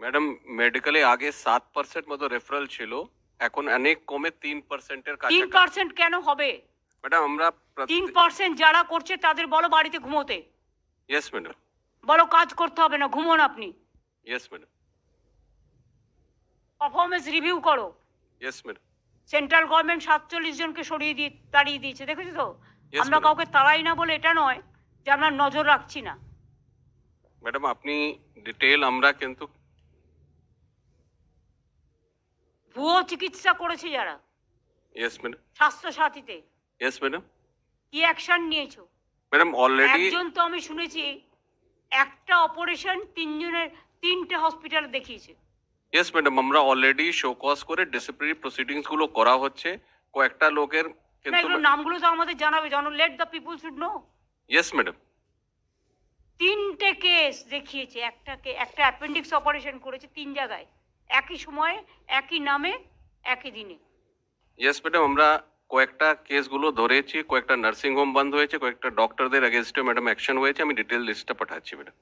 Madam মেডিকেলে আগে সাত পার্সেন্ট মতো রেফারেল ছিল এখন অনেক কমে তিন পার্সেন্টের তিন পার্সেন্ট কেন হবে? ম্যাডাম আমরা তিন পার্সেন্ট যারা করছে তাদের বলো বাড়িতে ঘুমোতে। Yes madam. বলো কাজ করতে হবে না ঘুমোন আপনি। Yes madam. পারফরমেন্স রিভিউ করো। Yes madam. সেন্ট্রাল গভর্নমেন্ট সাতচল্লিশ জনকে সরিয়ে দিয়ে তাড়িয়ে দিয়েছে দেখেছ তো? আমরা কাউকে তাড়াই না বলে এটা নয় যে আমরা নজর রাখছি না। ম্যাডাম আপনি ডিটেল আমরা কিন্তু ভুয়ো চিকিৎসা করেছে যারা। ইয়েস ম্যাডাম স্বাস্থ্য সাথীতে ইয়েস ম্যাডাম কি অ্যাকশন নিয়েছো? ম্যাডাম অলরেডি একজন তো আমি শুনেছি একটা অপারেশন তিনজনের তিনটে হসপিটালে দেখিয়েছে। ইয়েস ম্যাডাম আমরা অলরেডি শোকজ করে ডিসিপ্লিনারি প্রসিডিংসগুলো করা হচ্ছে। কয়েকটা লোকের কিন্তু এগুলো নামগুলো তো আমাদের জানাবে জানো let the people should know yes madam তিনটে কেস দেখিয়েছে একটাকে একটা অ্যাপেন্ডিক্স অপারেশন করেছে তিন জায়গায়। একই সময়ে, একই নামে, একই দিনে। ইয়েস ম্যাডাম আমরা কয়েকটা কেসগুলো ধরেছি, কয়েকটা নার্সিং হোম বন্ধ হয়েছে, কয়েকটা ডক্টরদের এগেনস্টে ম্যাডাম অ্যাকশন হয়েছে, আমি ডিটেল লিস্টটা পাঠাচ্ছি ম্যাডাম